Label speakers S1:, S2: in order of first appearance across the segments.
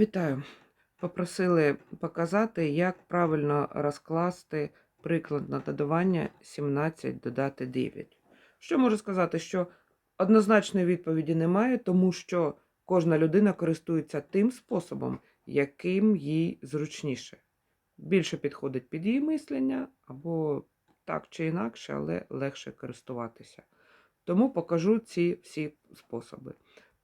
S1: Вітаю! Попросили показати, як правильно розкласти приклад на додавання 17 додати 9. Що можу сказати, що однозначної відповіді немає, тому що кожна людина користується тим способом, яким їй зручніше. Більше підходить під її мислення, або так чи інакше, але легше користуватися. Тому покажу ці всі способи.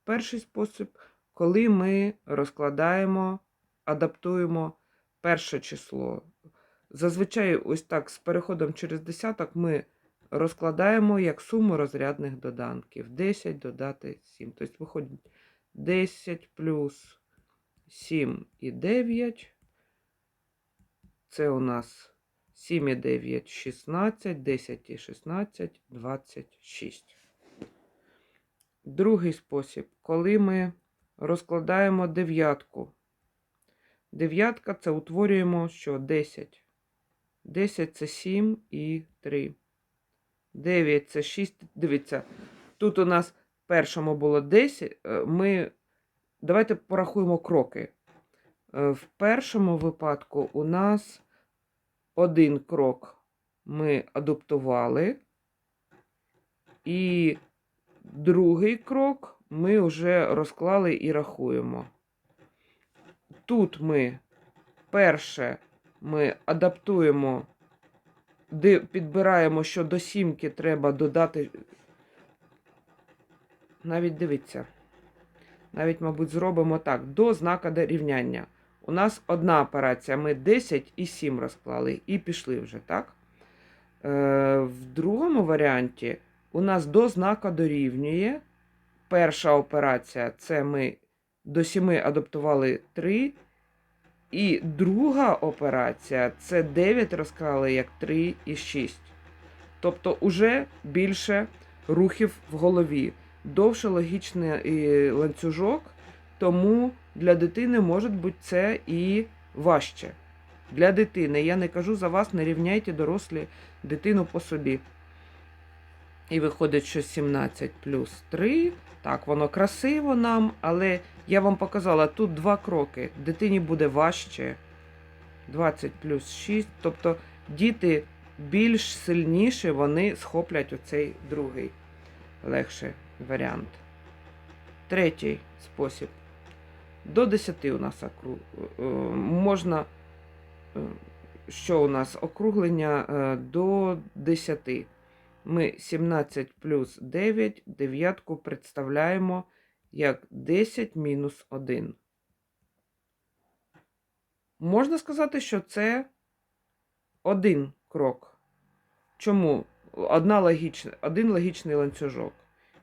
S1: Перший спосіб коли ми розкладаємо, адаптуємо перше число. Зазвичай, ось так, з переходом через десяток ми розкладаємо як суму розрядних доданків. 10 додати 7. Тобто виходить 10 плюс 7 і 9. Це у нас 7 і 9 16, 10 і 16, 26. Другий спосіб, коли ми розкладаємо дев'ятку. Дев'ятка це утворюємо що 10. 10 це 7 і 3. 9 це 6. Дивіться, тут у нас в першому було 10. е, Ми давайте порахуємо кроки. Е, В першому випадку у нас один крок ми адаптували, і другий крок ми вже розклали і рахуємо. Тут ми перше ми адаптуємо, підбираємо, що до сімки треба додати. Навіть дивіться. Навіть, мабуть, зробимо так: до знака дорівняння. У нас одна операція. Ми 10 і 7 розклали, і пішли вже, так? Е, В другому варіанті у нас до знака дорівнює. Перша операція це ми до 7 адаптували 3. І друга операція це 9 розклали як 3 і 6. Тобто уже більше рухів в голові. Довше логічний ланцюжок, тому для дитини може бути це і важче. Для дитини. Я не кажу за вас, не рівняйте дорослі дитину по собі. І виходить, що 17 плюс 3. Так, воно красиво нам, але я вам показала тут два кроки. Дитині буде важче. 20 плюс 6. Тобто діти більш сильніше вони схоплять оцей другий легший варіант. Третій спосіб. До 10 у нас округ... е, можна. е, Що у нас? Округлення е, до 10. Ми 17 плюс 9, дев'ятку представляємо як 10 мінус 1. Можна сказати, що це один крок. Чому? Одна логічна, один логічний ланцюжок.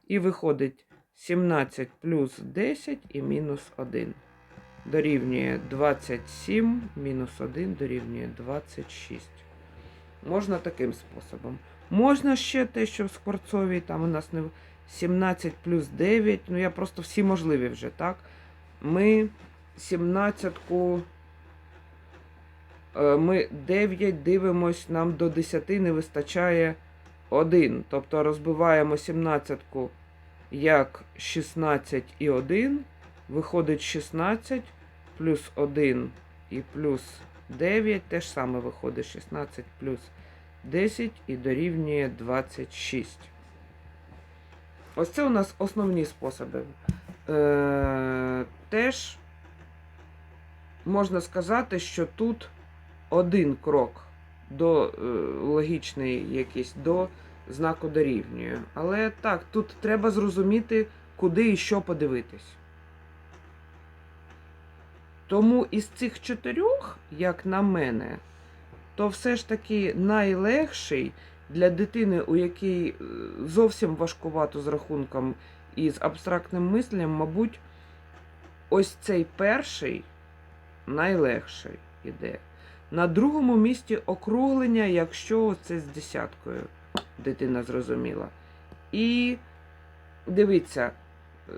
S1: І виходить 17 плюс 10 і мінус 1. Дорівнює 27, мінус 1 дорівнює 26. Можна таким способом. Можна ще те, що в Скворцовій, там у нас не 17 плюс 9. Ну, я просто всі можливі вже, так? Ми 17-ку. е, Ми 9 дивимось, нам до 10 не вистачає 1. Тобто розбиваємо 17-ку як 16 і 1. Виходить 16 плюс 1 і плюс 9. Те ж саме виходить 16 плюс 10 і дорівнює 26. Ось це у нас основні способи. Е, теж можна сказати, що тут один крок до е, логічний якийсь до знаку дорівнює. Але так, тут треба зрозуміти, куди і що подивитись. Тому із цих чотирьох, як на мене, то все ж таки найлегший для дитини, у якій е, зовсім важкувато з рахунком і з абстрактним мисленням, мабуть, ось цей перший найлегший іде. На другому місці округлення, якщо це з десяткою дитина зрозуміла. І дивіться,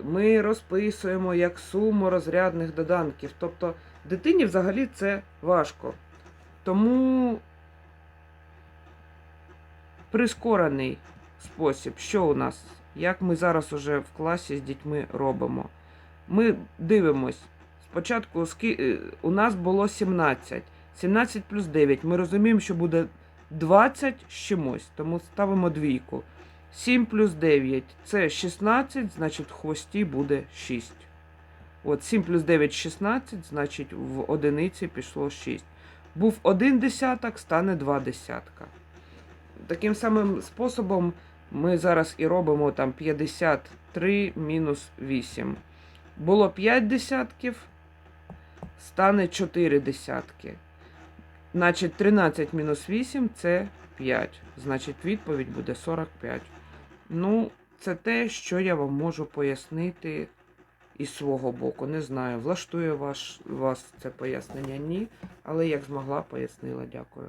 S1: ми розписуємо як суму розрядних доданків. Тобто дитині взагалі це важко. Тому прискорений спосіб, що у нас, як ми зараз уже в класі з дітьми робимо. Ми дивимось спочатку е, у нас було 17. 17 плюс 9. Ми розуміємо, що буде 20 з чимось, тому ставимо двійку. 7 плюс 9 це 16, значить в хвості буде 6. От 7 плюс 9 16, значить в одиниці пішло 6. Був один десяток, стане 2 десятка. Таким самим способом ми зараз і робимо там 53 мінус 8. Було 5 десятків, стане 4 десятки. Значить, 13 мінус 8 це 5. Значить, відповідь буде 45. Ну, це те, що я вам можу пояснити із свого боку. Не знаю, влаштує ваш, вас це пояснення ні, але як змогла, пояснила. Дякую.